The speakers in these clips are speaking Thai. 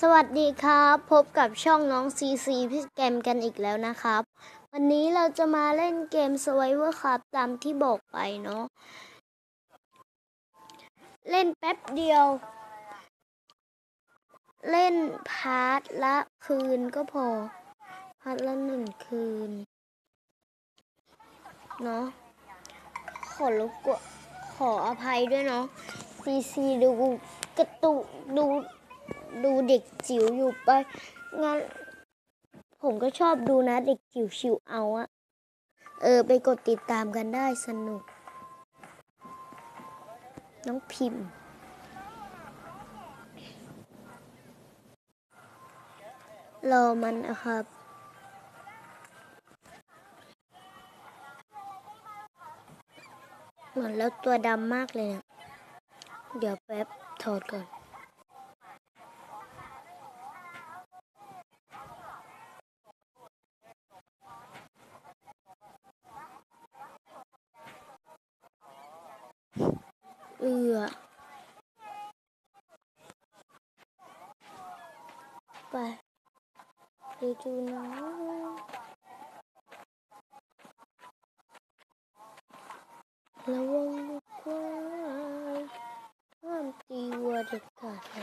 สวัสดีครับ พบกับช่องน้องซีซีพี่แกมกันอีกแล้วนะครับ วันนี้เราจะมาเล่นเกม Survivor ครับตามที่บอกไปเนาะเล่นแป๊บเดียว เล่นพาร์ทละคืนก็พอ พาร์ทละหนึ่งคืน เนาะขอรบกวนขออภัยด้วยเนาะซีซีดูกระตุกดู ดูเด็กจิ๋วอยู่ไป งั้น ผมก็ชอบดูนะ เด็กจิ๋วชิวเอาอะเออ ไปกดติดตามกันได้สนุก น้องพิมพ์ รอมันนะครับ เหมือนแล้วตัวดำมากเลยเนี่ย เดี๋ยวแป๊บถอดก่อน ưa và thì chú nó lâu quá làm gì được cả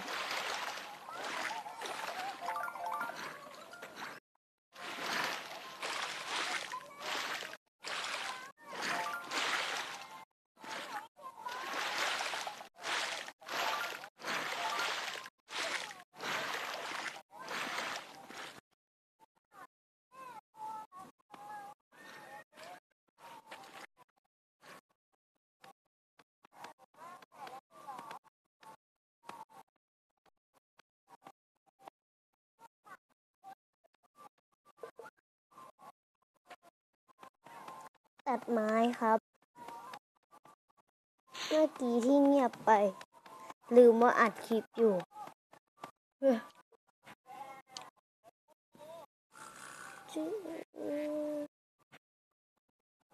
ตัดไม้ครับ เมื่อกี้ที่เงียบไป ลืมว่าอัดคลิปอยู่จึ๊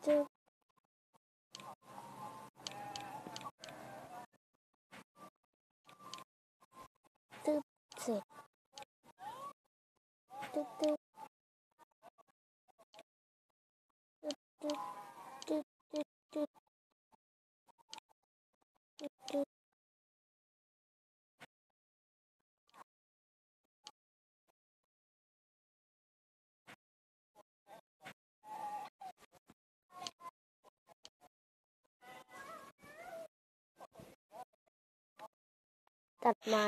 จึ๊ตึ๊บเสร็จตึ๊บตึ๊บตึ๊บตึ๊บตึ๊บตึ๊บตึ๊บ ตัดไม้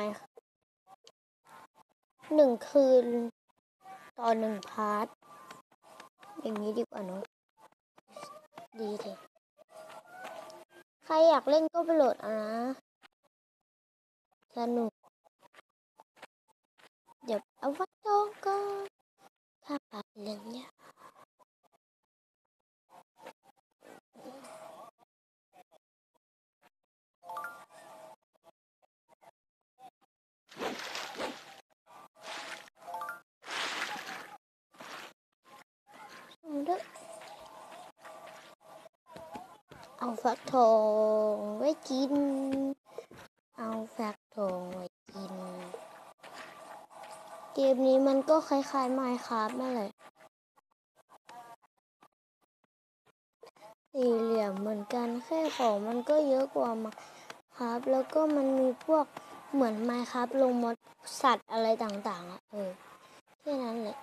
หนึ่งคืนต่อหนึ่งพาร์ท อย่างนี้ดีกว่าเนอะดีเลย ครอยากเล่นก็ไปโหลดเอานะ สนุก เดี๋ยวเอาวัดโตก็ถ้าปากเล่นเนี่ย เอาฟักทองไว้กิน เอาฟักทองไว้กิน เกมนี้มันก็คล้ายๆ Minecraft นั่นแหละสี่เหลี่ยมเหมือนกันแค่ของมันก็เยอะกว่ามาครับ แล้วก็มันมีพวกเหมือนไมครับลงมดสัตว์อะไรต่างๆอะเออแค่นั้นแหละ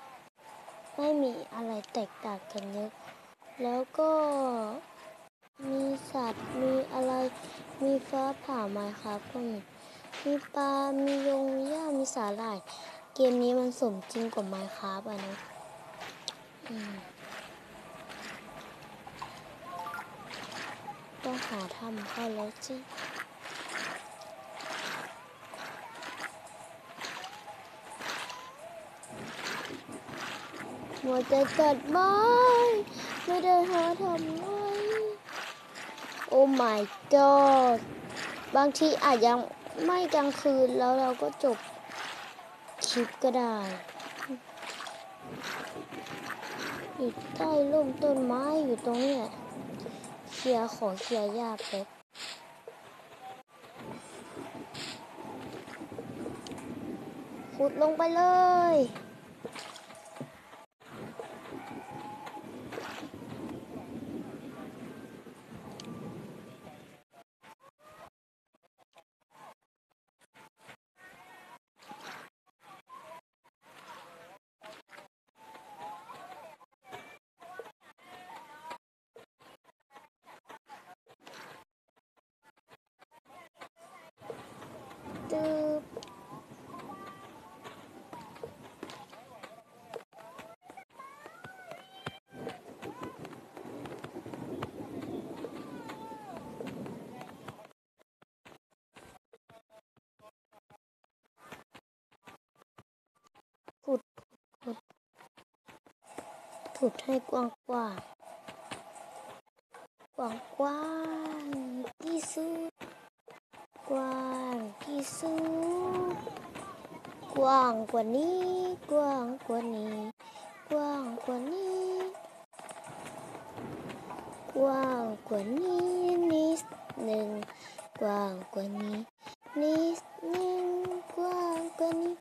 ไม่มีอะไรแตกต่างกันเยอะ แล้วก็ มีสัตว์มีอะไร มีฟ้าผ่าไมครับก็มีมีปลา มียงมีหญ้ามีสาหร่าย เกมนี้มันสมจริงกว่าไมครับอะนะต้องหาทำเข้าแล้วสิมัวแต่ตัดไม้ไม่ได้หาทำ โอ้ my god บางทีอาจยังไม่กลางคืนแล้วเราก็จบคลิปก็ได้อยู่ใต้ร่มต้นไม้อยู่ตรงเนี้ยเคลียร์ขอเคลียร์หญ้าแป๊บคขุดลงไปเลย ตึ๊บขุดขุด ขุดให้กว้างกว้างกว้างกว้างที่สุดกว้างที่สุดกว้างกว่านี้ กว้างกว่านี้ กว้างกว่านี้ กว้างกว่านี้นิดหนึ่งกว้างกว่านี้นิดหนึ่งกว้างกว่านี้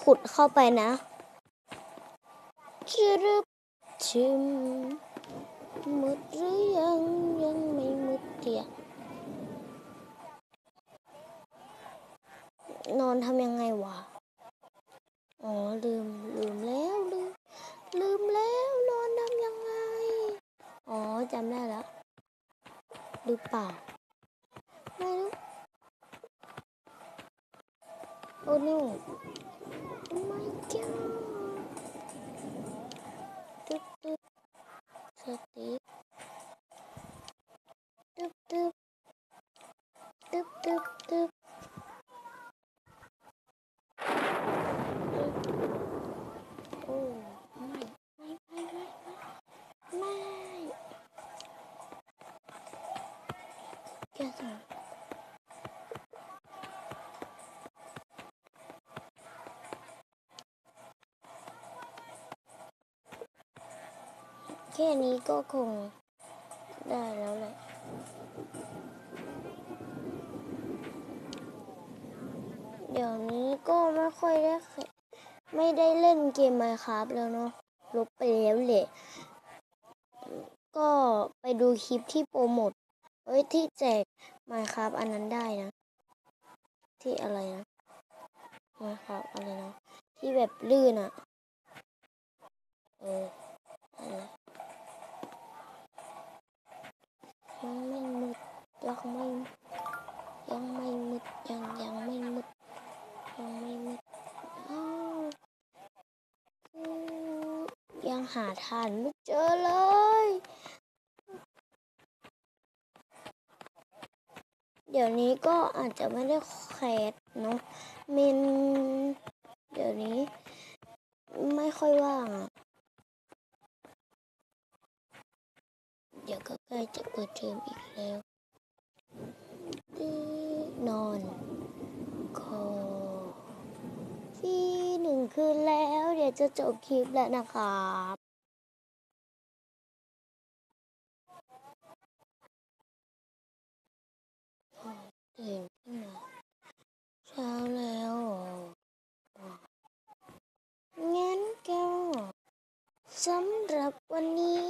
ขุดเข้าไปนะ ชรึบชิมมืดหรือยังยังไม่มืดเดียนอนทำยังไงวะ อ๋อ ลืม ลืมแล้วลืมลืมแล้วนอนทำยังไง อ๋อจำได้แล้วหรือเปล่า ไม่รู้ โอ้ no ไม่จ้า สติ๊กตึ๊บตึ๊บตึ๊บตึ๊บตึ๊บ โอ้ไม่ไม่ไม่ไม่ไม่แกสั่ง แค่นี้ก็คงได้แล้วแหละเดี๋ยวนี้ก็ไม่ค่อยได้ไม่ได้เล่นเกม Minecraft แล้วเนาะลบไปแล้วแหละก็ไปดูคลิปที่โปรโมทเอ้ยที่แจก Minecraft อันนั้นได้นะ ที่อะไรนะ Minecraft อะไรนะ ที่แบบลื่นอะเอออะไรยังไม่มืดยังไม่ยังไม่มืดยังยังไม่มืดยังไม่มืดอ้าวอืมยัง หาทานไม่เจอเลย เดี๋ยวนี้ก็อาจจะไม่ได้แคสเนาะเมนเดี๋ยวนี้ ไม่ค่อยว่างเดี๋ยวก็ใกล้จะเปิดเทอมอีกแล้วนอนคอที่หนึ่งคืนแล้ว เดี๋ยวจะจบคลิปแล้วนะครับตื่นขึ้นมาเช้าแล้วงั้นก็สำหรับวันนี้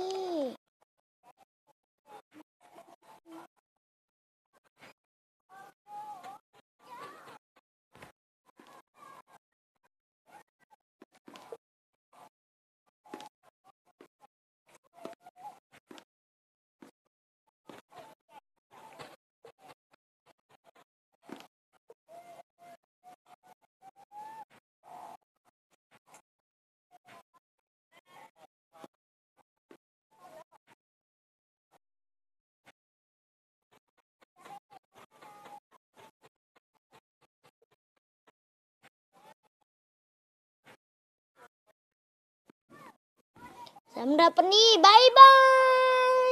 สำหรับวันนี้บายบาย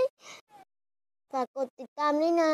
ฝากกดติดตามด้วยนะ